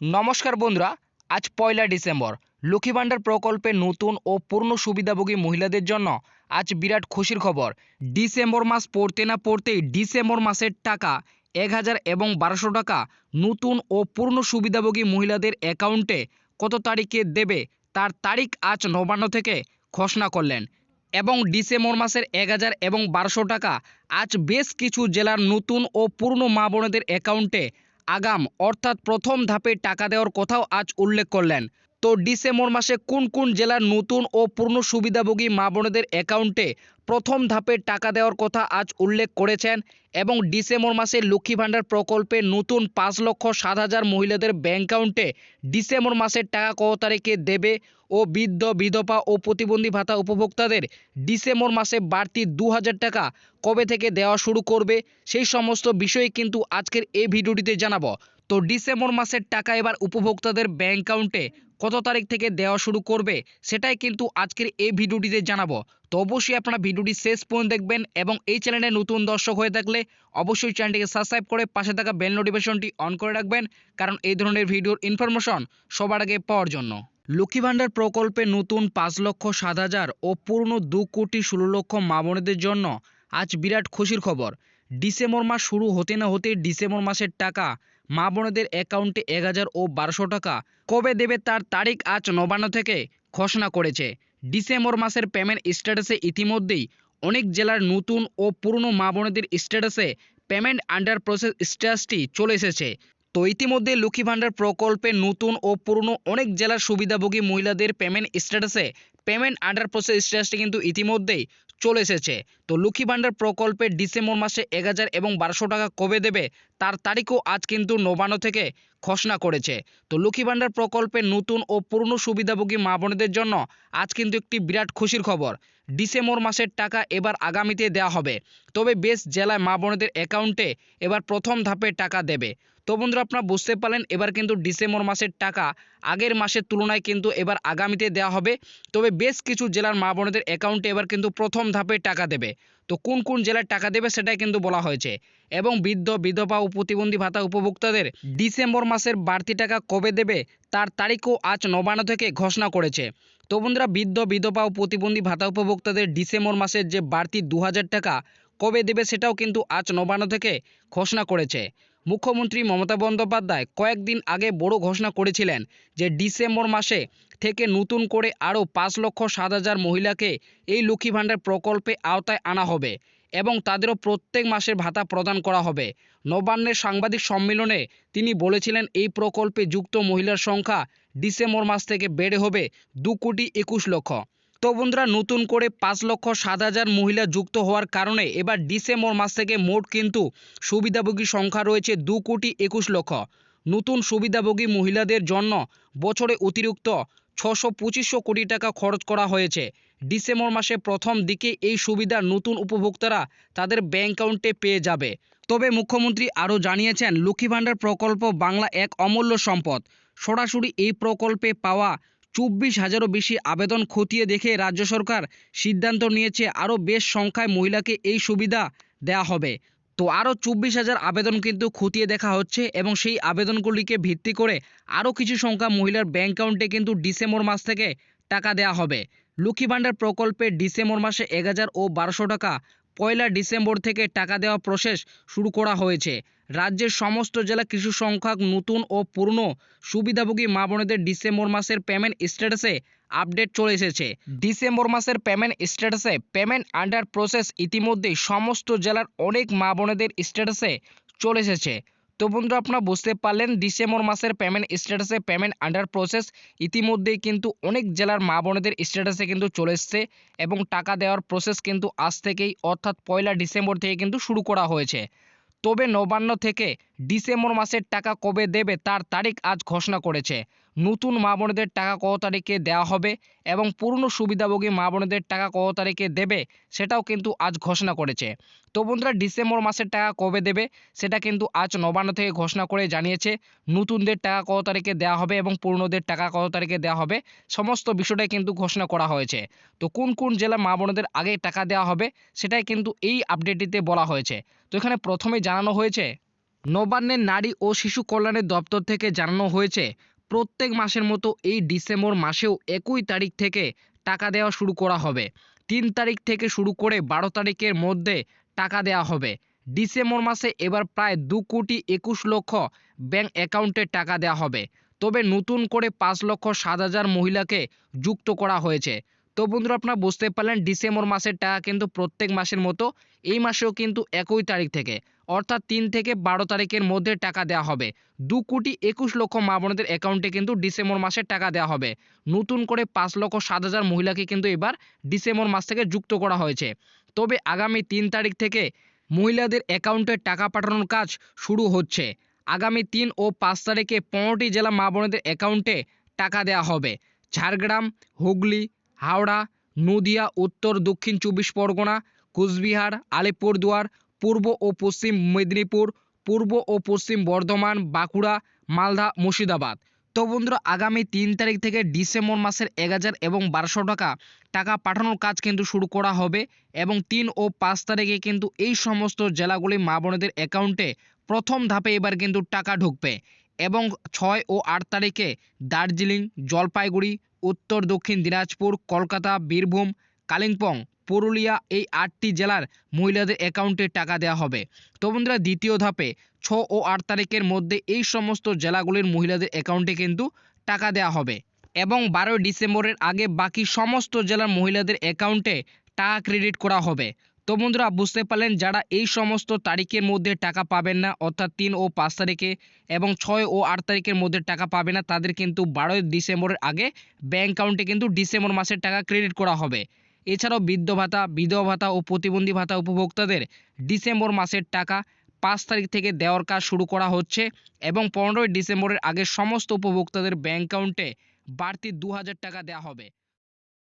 নমস্কার বন্ধুরা, আজ পয়লা ডিসেম্বর। লক্ষ্মী ভাণ্ডার প্রকল্পে নতুন ও পূর্ণ সুবিধাভোগী মহিলাদের জন্য আজ বিরাট খুশির খবর। ডিসেম্বর মাস পড়তে না পড়তেই ডিসেম্বর মাসের টাকা এক হাজার এবং বারোশো টাকা নতুন ও পূর্ণ সুবিধাভোগী মহিলাদের অ্যাকাউন্টে কত তারিখে দেবে তার তারিখ আজ নবান্ন থেকে ঘোষণা করলেন। এবং ডিসেম্বর মাসের এক হাজার এবং বারোশো টাকা আজ বেশ কিছু জেলার নতুন ও পূর্ণ মা বোনেদের অ্যাকাউন্টে আগাম, অর্থাৎ প্রথম ধাপে টাকা দেওয়ার কথাও আজ উল্লেখ করলেন। তো ডিসেম্বর মাসে কোন কোন জেলার নতুন ও পূর্ণ সুবিধাভোগী মা বোনেদের অ্যাকাউন্টে প্রথম ধাপের টাকা দেওয়ার কথা আজ উল্লেখ করেছেন এবং ডিসেম্বর মাসে লক্ষ্মী ভাণ্ডার প্রকল্পে নতুন পাঁচ লক্ষ সাত হাজার মহিলাদের ব্যাঙ্ক অ্যাকাউন্টে ডিসেম্বর মাসের টাকা কত তারিখে দেবে ও বৃদ্ধ, বিধবা ও প্রতিবন্ধী ভাতা উপভোক্তাদের ডিসেম্বর মাসে বাড়তি দু হাজার টাকা কবে থেকে দেওয়া শুরু করবে সেই সমস্ত বিষয়ে কিন্তু আজকের এই ভিডিওটিতে জানাব। তো ডিসেম্বর মাসের টাকা এবার উপভোক্তাদের ব্যাঙ্ক অ্যাকাউন্টে কত তারিখ থেকে দেওয়া শুরু করবে সেটাই কিন্তু আজকের এই ভিডিওটিতে জানাব। তো অবশ্যই আপনারা ভিডিওটি শেষ পর্যন্ত দেখবেন এবং এই চ্যানেলে নতুন দর্শক হয়ে থাকলে অবশ্যই চ্যানেলটিকে সাবস্ক্রাইব করে পাশে থাকা বেল নোটিফিকেশনটি অন করে রাখবেন, কারণ এই ধরনের ভিডিওর ইনফরমেশন সবার আগে পাওয়ার জন্য। লক্ষ্মী ভাণ্ডার প্রকল্পে নতুন পাঁচ লক্ষ সাত হাজার ও পূর্ণ দু কোটি ষোলো লক্ষ মা বোনেদের জন্য আজ বিরাট খুশির খবর। ডিসেম্বর মাস শুরু হতে না হতে ডিসেম্বর মাসের টাকা মা বোনেদের অ্যাকাউন্টে এক হাজার ও বারোশো টাকা। কবে দেবে তার তারিখ আজ নবান্ন থেকে ঘোষণা করেছে। ডিসেম্বর মাসের পেমেন্ট স্ট্যাটাসে ইতিমধ্যেই অনেক জেলার নতুন ও পুরনো মা বোনেদের স্ট্যাটাসে পেমেন্ট আন্ডার প্রসেস স্ট্যাটাসটি চলে এসেছে। তো ইতিমধ্যে লক্ষ্মী ভাণ্ডার প্রকল্পে নতুন ও পুরনো অনেক জেলার সুবিধাভোগী মহিলাদের পেমেন্ট স্ট্যাটাসে পেমেন্ট আন্ডার প্রসেস স্ট্যাটাসটি কিন্তু ইতিমধ্যেই চলে এসেছে। তো লক্ষ্মী ভাণ্ডার প্রকল্পে ডিসেম্বর মাসে এক হাজার এবং বারোশো টাকা কবে দেবে, তার তারিখও আজ কিন্তু নবান্ন থেকে ঘোষণা করেছে। তো লক্ষ্মী ভাণ্ডার প্রকল্পে নতুন ও পুরনো সুবিধাভোগী মা বোনেদের জন্য আজ কিন্তু একটি বিরাট খুশির খবর। ডিসেম্বর মাসের টাকা এবার আগামীতে দেওয়া হবে। তবে বেশ জেলায় মা বোনেদের অ্যাকাউন্টে এবার প্রথম ধাপে টাকা দেবে। তো বন্ধুরা, আপনারা বুঝতে পারলেন, এবার কিন্তু ডিসেম্বর মাসের টাকা আগের মাসের তুলনায় কিন্তু এবার আগামীতে দেওয়া হবে। তবে বেশ কিছু জেলার মা বোনেদের অ্যাকাউন্টে এবার কিন্তু প্রথম ধাপে টাকা দেবে। তো কোন কোন জেলায় টাকা দেবে সেটাই কিন্তু বলা হয়েছে। এবং বৃদ্ধ, বিধবা ও প্রতিবন্ধী ভাতা উপভোক্তাদের ডিসেম্বর মাসের বাড়তি টাকা কবে দেবে তার তারিখও আজ নবান্ন থেকে ঘোষণা করেছে। তো বন্ধুরা, বৃদ্ধ, বিধবা ও প্রতিবন্ধী ভাতা উপভোক্তাদের ডিসেম্বর মাসের যে বাড়তি দু হাজার টাকা কবে দেবে সেটাও কিন্তু আজ নবান্ন থেকে ঘোষণা করেছে। মুখ্যমন্ত্রী মমতা বন্দ্যোপাধ্যায় কয়েকদিন আগে বড় ঘোষণা করেছিলেন যে ডিসেম্বর মাসে থেকে নতুন করে আরও পাঁচ লক্ষ সাত হাজার মহিলাকে এই লক্ষ্মী ভাণ্ডার প্রকল্পে আওতায় আনা হবে এবং তাদেরও প্রত্যেক মাসের ভাতা প্রদান করা হবে। নবান্নের সাংবাদিক সম্মেলনে তিনি বলেছিলেন, এই প্রকল্পে যুক্ত মহিলার সংখ্যা ডিসেম্বর মাস থেকে বেড়ে হবে দু কোটি একুশ লক্ষ। তো বন্ধুরা, নতুন করে পাঁচ লক্ষ সাত হাজার মহিলা যুক্ত হওয়ার কারণে এবার ডিসেম্বর মাস থেকে মোট কিন্তু সুবিধাভোগী সংখ্যা রয়েছে দু কোটি একুশ লক্ষ। নতুন সুবিধাভোগী মহিলাদের জন্য বছরে অতিরিক্ত ছশো পঁচিশশো কোটি টাকা খরচ করা হয়েছে। ডিসেম্বর মাসে প্রথম দিকে এই সুবিধা নতুন উপভোক্তারা তাদের ব্যাঙ্ক অ্যাকাউন্টে পেয়ে যাবে। তবে মুখ্যমন্ত্রী আরও জানিয়েছেন, লক্ষ্মী ভাণ্ডার প্রকল্প বাংলা এক অমূল্য সম্পদ। সরাসরি এই প্রকল্পে পাওয়া চব্বিশ হাজারও বেশি আবেদন খতিয়ে দেখে রাজ্য সরকার সিদ্ধান্ত নিয়েছে আরও বেশ সংখ্যায় মহিলাকে এই সুবিধা দেওয়া হবে। তো আরও চব্বিশ হাজার আবেদন কিন্তু খতিয়ে দেখা হচ্ছে এবং সেই আবেদনগুলিকে ভিত্তি করে আরও কিছু সংখ্যা মহিলার ব্যাঙ্ক অ্যাকাউন্টে কিন্তু ডিসেম্বর মাস থেকে টাকা দেওয়া হবে। লক্ষ্মী ভাণ্ডার প্রকল্পে ডিসেম্বর মাসে এক হাজার ও বারোশো টাকা পয়লা ডিসেম্বর থেকে টাকা দেওয়া প্রসেস শুরু করা হয়েছে। রাজ্যের সমস্ত জেলা কৃষি সংখ্যক নতুন ও পুরনো সুবিধাভোগী মা বোনেদের ডিসেম্বর মাসের পেমেন্ট স্ট্যাটাসে আপডেট চলে এসেছে। ডিসেম্বর মাসের পেমেন্ট স্ট্যাটাসে পেমেন্ট আন্ডার প্রসেস ইতিমধ্যেই সমস্ত জেলার অনেক মা বোনেদের স্ট্যাটাসে চলে এসেছে। তো বন্ধুরা আপনারা বুঝতে পারলেন, ডিসেম্বর মাসের পেমেন্ট স্ট্যাটাসে পেমেন্ট আন্ডার প্রসেস ইতিমধ্যেই কিন্তু অনেক জেলার মা বোনেদের স্ট্যাটাসে কিন্তু চলে এসছে এবং টাকা দেওয়ার প্রসেস কিন্তু আজ থেকেই, অর্থাৎ পয়লা ডিসেম্বর থেকে কিন্তু শুরু করা হয়েছে। তবে নবান্ন থেকে ডিসেম্বর মাসের টাকা কবে দেবে তার তারিখ আজ ঘোষণা করেছে। নতুন মা বোনেদের টাকা কত তারিখে দেওয়া হবে এবং পুরনো সুবিধাভোগী মা বোনেদের টাকা কত তারিখে দেবে সেটাও কিন্তু আজ ঘোষণা করেছে। তো বন্ধুরা, ডিসেম্বর মাসের টাকা কবে দেবে সেটা কিন্তু আজ নবান্ন থেকে ঘোষণা করে জানিয়েছে। নতুনদের টাকা কত তারিখে দেওয়া হবে এবং পুরনোদের টাকা কত তারিখে দেওয়া হবে সমস্ত বিষয়টাই কিন্তু ঘোষণা করা হয়েছে। তো কোন কোন জেলা মা বোনেদের আগে টাকা দেওয়া হবে সেটাই কিন্তু এই আপডেটটিতে বলা হয়েছে। তো এখানে প্রথমেই জানানো হয়েছে, নবান্নের নারী ও শিশু কল্যাণের দপ্তর থেকে জানানো হয়েছে প্রত্যেক মাসের মতো এই ডিসেম্বর মাসেও একই তারিখ থেকে টাকা দেওয়া শুরু করা হবে। তিন তারিখ থেকে শুরু করে বারো তারিখের মধ্যে টাকা দেওয়া হবে। ডিসেম্বর মাসে এবার প্রায় দু কোটি একুশ লক্ষ ব্যাংক অ্যাকাউন্টে টাকা দেওয়া হবে। তবে নতুন করে পাঁচ লক্ষ সাত হাজার মহিলাকে যুক্ত করা হয়েছে। তো বন্ধুরা আপনারা বুঝতে পারলেন ডিসেম্বর মাসের টাকা কিন্তু প্রত্যেক মাসের মতো, এই মাসেও কিন্তু একই তারিখ থেকে, অর্থাৎ তিন থেকে বারো তারিখের মধ্যে টাকা দেওয়া হবে। দু কোটি একুশ লক্ষ মা বোনদের অ্যাকাউন্টে কিন্তু ডিসেম্বর মাসে টাকা দেওয়া হবে। নতুন করে পাঁচ লক্ষ সাত হাজার মহিলাকে কিন্তু এবার ডিসেম্বর মাস থেকে যুক্ত করা হয়েছে। তবে আগামী তিন তারিখ থেকে মহিলাদের অ্যাকাউন্টে টাকা পাঠানোর কাজ শুরু হচ্ছে। আগামী তিন ও পাঁচ তারিখে পনেরোটি জেলা মা বোনদের অ্যাকাউন্টে টাকা দেওয়া হবে। ঝাড়গ্রাম, হুগলি হাওড়া, নদিয়া, উত্তর, দক্ষিণ চব্বিশ পরগনা, কুচবিহার, আলিপুরদুয়ার, পূর্ব ও পশ্চিম মেদিনীপুর, পূর্ব ও পশ্চিম বর্ধমান, বাঁকুড়া, মালদা, মুর্শিদাবাদ। তো বন্ধুরা, আগামী তিন তারিখ থেকে ডিসেম্বর মাসের এক হাজার এবং বারোশো টাকা টাকা পাঠানোর কাজ কিন্তু শুরু করা হবে এবং তিন ও পাঁচ তারিখে কিন্তু এই সমস্ত জেলাগুলি মা বোনেদের অ্যাকাউন্টে প্রথম ধাপে এবার কিন্তু টাকা ঢুকবে এবং ছয় ও আট তারিখে দার্জিলিং, জলপাইগুড়ি উত্তর, দক্ষিণ দিনাজপুর, কলকাতা, বীরভূম, কালিম্পং, পুরুলিয়া এই আটটি জেলার মহিলাদের অ্যাকাউন্টে টাকা দেওয়া হবে। তো বন্ধুরা, দ্বিতীয় ধাপে ছ ও আট তারিখের মধ্যে এই সমস্ত জেলাগুলির মহিলাদের অ্যাকাউন্টে কিন্তু টাকা দেওয়া হবে এবং বারোই ডিসেম্বরের আগে বাকি সমস্ত জেলার মহিলাদের অ্যাকাউন্টে টাকা ক্রেডিট করা হবে। তো বন্ধুরা বুঝতে পারলেন, যারা এই সমস্ত তারিখের মধ্যে টাকা পাবেন না, অর্থাৎ তিন ও পাঁচ তারিখে এবং ছয় ও আট তারিখের মধ্যে টাকা পাবে না, তাদের কিন্তু বারোই ডিসেম্বরের আগে ব্যাঙ্ক অ্যাকাউন্টে কিন্তু ডিসেম্বর মাসের টাকা ক্রেডিট করা হবে। এছাড়াও বৃদ্ধ ভাতা, বিধবা ভাতা ও প্রতিবন্ধী ভাতা উপভোক্তাদের ডিসেম্বর মাসের টাকা পাঁচ তারিখ থেকে দেওয়ার কাজ শুরু করা হচ্ছে এবং পনেরোই ডিসেম্বরের আগে সমস্ত উপভোক্তাদের ব্যাঙ্ক অ্যাকাউন্টে বাড়তি দু হাজার টাকা দেওয়া হবে।